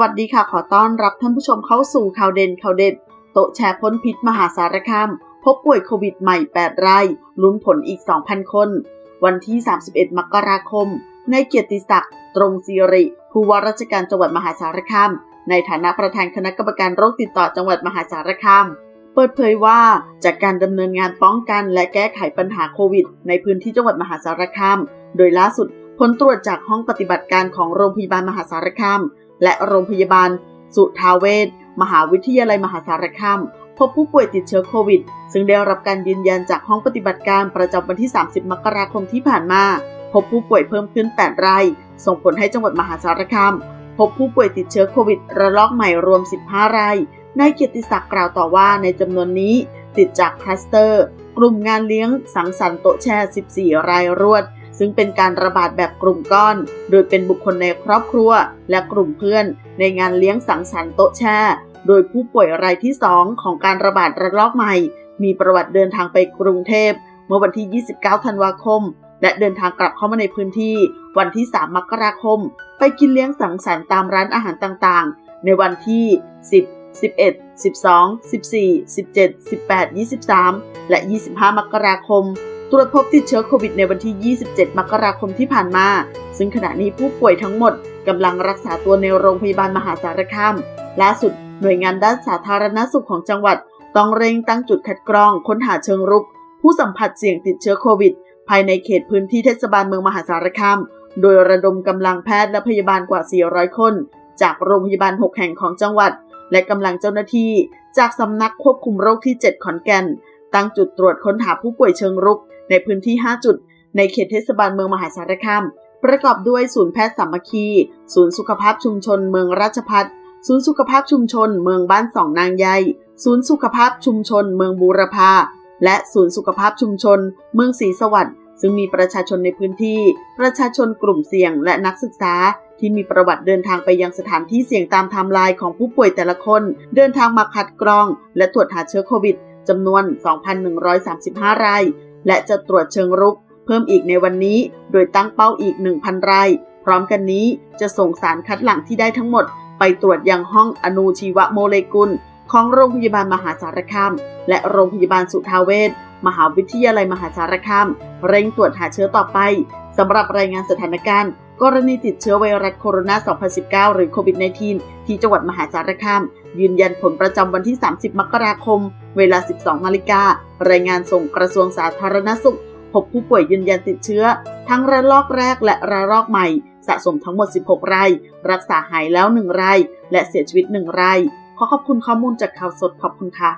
วัสดีค่ะ ขอต้อนรับท่านผู้ชมเข้าสู่ข่าวเด่นข่าวเด็ด โต๊ะแชร์พ้นพิษมหาสารคาม พบป่วยโควิดใหม่ 8 รายลุ้นผลอีก 2,000 คน วันที่ 31 มกราคม ในเกียรติศักดิ์ตรงศิริ ผู้ว่าราชการจังหวัดมหาสารคาม ในฐานะประธานคณะกรรมการโรคติดต่อจังหวัดมหาสารคาม เปิดเผยว่าจากการดำเนินงานป้องกันและแก้ไขปัญหาโควิด ในพื้นที่จังหวัดมหาสารคาม โดยล่าสุดผลตรวจจากห้องปฏิบัติการของโรงพยาบาลมหาสารคาม และโรงพยาบาล สุทาเวชมหาวิทยาลัยมหาสารคามพบผู้ป่วยติดเชื้อโควิด ซึ่งได้รับการยืนยันจากห้องปฏิบัติการประจำวันที่ 30 มกราคมที่ผ่านมา พบผู้ป่วยเพิ่มขึ้น 8 ราย ส่งผลให้จังหวัดมหาสารคาม พบผู้ป่วยติดเชื้อโควิด ระลอกใหม่รวม 15 ราย นายเกียรติศักดิ์กล่าวต่อว่าในจำนวนนี้ ติดจากคลัสเตอร์ กลุ่มงานเลี้ยงสังสรรค์โต๊ะแชร์ 14 รายรวด ซึ่งเป็นการระบาดแบบกลุ่มก้อน โดยเป็นบุคคลในครอบครัว และกลุ่มเพื่อน ในงานเลี้ยงสังสรรค์โต๊ะแช่โดยผู้ป่วยรายที่ 2 ของการระบาดระลอกใหม่ มีประวัติเดินทางไปกรุงเทพ เมื่อวันที่ 29 ธันวาคม และเดินทางกลับเข้ามาในพื้นที่ วันที่ 3 มกราคม ไปกินเลี้ยงสังสรรค์ตามร้านอาหารต่างๆ ในวันที่ 10 11 12 14 17 18 23 และ 25 มกราคม ตรวจพบติดเชื้อโควิดในวันที่ 27 มกราคมที่ผ่านมา ซึ่งขณะนี้ผู้ป่วยทั้งหมดกำลังรักษาตัวในโรงพยาบาลมหาสารคาม ล่าสุดหน่วยงานด้านสาธารณสุขของจังหวัด ต้องเร่งตั้งจุดคัดกรองค้นหาเชิงรุก ผู้สัมผัสเสี่ยงติดเชื้อโควิด ภายในเขตพื้นที่เทศบาลเมืองมหาสารคาม โดยระดมกำลังแพทย์และพยาบาลกว่า 400 คน จากโรงพยาบาล 6 แห่งของจังหวัด และกำลังเจ้าหน้าที่ จากสำนักควบคุมโรคที่ 7 ขอนแก่น ตั้งจุดตรวจค้นหาผู้ป่วยเชิงรุก ในพื้นที่ 5 จุด ในเขตเทศบาลเมืองมหาสารคาม ประกอบด้วยศูนย์แพทย์สามัคคี ศูนย์สุขภาพชุมชนเมืองราชพัฒศูนย์สุขภาพชุมชนเมืองบ้านสองนางใยศูนย์สุขภาพชุมชนเมืองบูรพาและศูนย์สุขภาพชุมชน เมืองศรีสวัสดิ์ซึ่งมีประชาชนในพื้นที่ ประชาชนกลุ่มเสี่ยงและนักศึกษา ที่มีประวัติเดินทางไปยังสถานที่เสี่ยงตามไทม์ไลน์ของผู้ป่วยแต่ละคน เดินทางมาคัดกรอง และตรวจหาเชื้อโควิดจำนวน 2,135 ราย และจะตรวจเชิงรุก เพิ่มอีกในวันนี้ โดยตั้งเป้าอีก 1,000รายพร้อมกันนี้จะส่งสารคัดหลั่งที่ได้ทั้งหมด ไปตรวจยังห้องอนูชีวโมเลกุล ของโรงพยาบาลมหาสารคาม และโรงพยาบาลสุทาเวชมหาวิทยาลัยมหาสารคาม เร่งตรวจหาเชื้อต่อไปสำหรับรายงานสถานการณ์ กรณีติดเชื้อไวรัสโคโรนา 2019 หรือโควิด -19 ที่จังหวัดมหาสารคาม ยืนยันผลประจำวันที่ 30 มกราคม เวลา 12นาฬิการายงานส่งกระทรวงสาธารณสุข พบผู้ป่วยยืนยันติดเชื้อ ทั้งระลอกแรกและระลอกใหม่ สะสมทั้งหมด 16 ราย รักษาหายแล้ว 1 ราย และเสียชีวิต 1 ราย ขอขอบคุณข้อมูลจากข่าวสดขอบคุณค่ะ